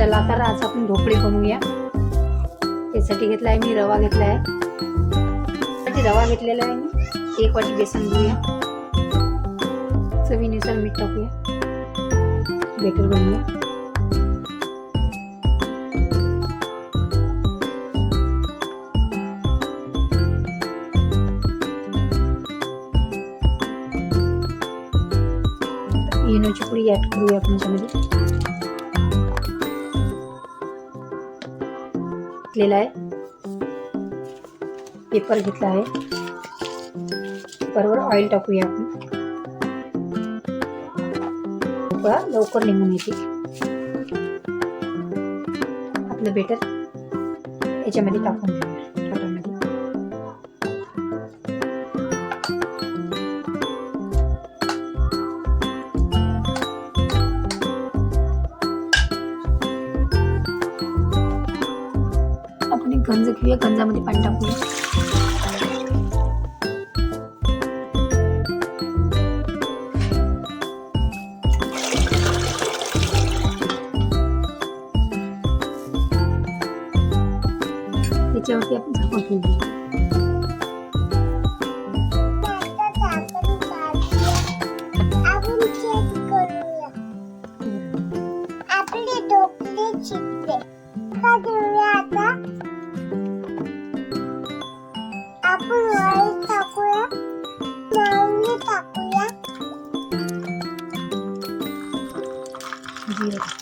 चला आता आज आपण ढोकळे बनवूया. त्यासाठी घेतला आहे मी रवा घेतला आहे रवा घेतलेला आहे मी. एक वाटी बेसन घेऊया. चवीनुसार मीठ टाकूया. बेटर बनवूया. इनोची पुडी ॲड करूया आपण याच्यामध्ये. घेतलेला आहे. पेपर घेतला आहे. पेपरवर ऑइल टाकूया आपण. ढोकळा लवकर निघून येते. आपलं बेटर याच्यामध्ये टाकून घेऊया गंज घेऊया गंजामध्ये पाणी टाकूया त्याच्यावरती आपण झाकून ठेवूया zero.